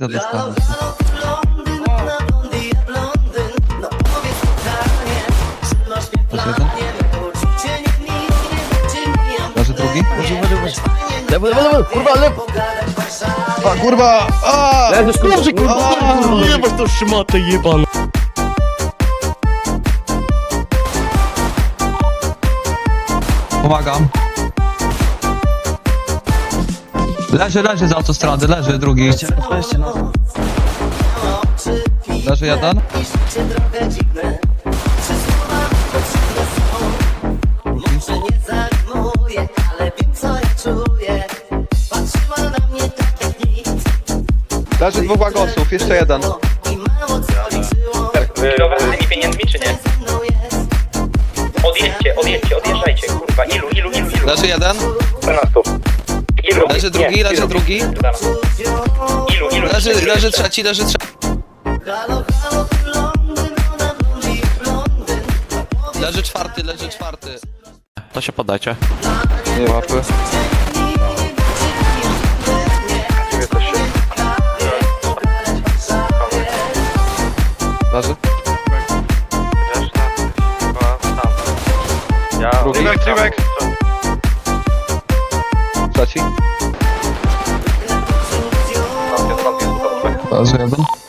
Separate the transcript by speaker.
Speaker 1: Za dostanę. Plus jeden. Leży drugi.
Speaker 2: Lewo, lewo, lewo, kurwa, lewo!
Speaker 1: A kurwa! A!
Speaker 2: Leżysz, kurwa,
Speaker 1: Dobrze, kurwa!
Speaker 2: Nie masz to szmatę jebana.
Speaker 1: Pomagam. Leży, leży z autostrady, leży drugi. Leży jeden.
Speaker 3: Leży dwóch łagosów, jeszcze jeden.
Speaker 4: Kierować tymi pieniędzmi, czy nie? Odjedźcie, odjedźcie, odjeżdżajcie, kurwa. Ilu, ilu, ilu, ilu?
Speaker 3: Leży jeden.
Speaker 4: 14. Ilu?
Speaker 3: Leży drugi,
Speaker 4: Nie,
Speaker 3: leży drugi.
Speaker 4: Ilu, ilu?
Speaker 3: Leży, leży trzeci, leży trzeci. Leży czwarty, leży czwarty.
Speaker 2: To się podajcie.
Speaker 3: Nie łapy. Leży. Drugi. Trzeci.
Speaker 1: Leży jeden.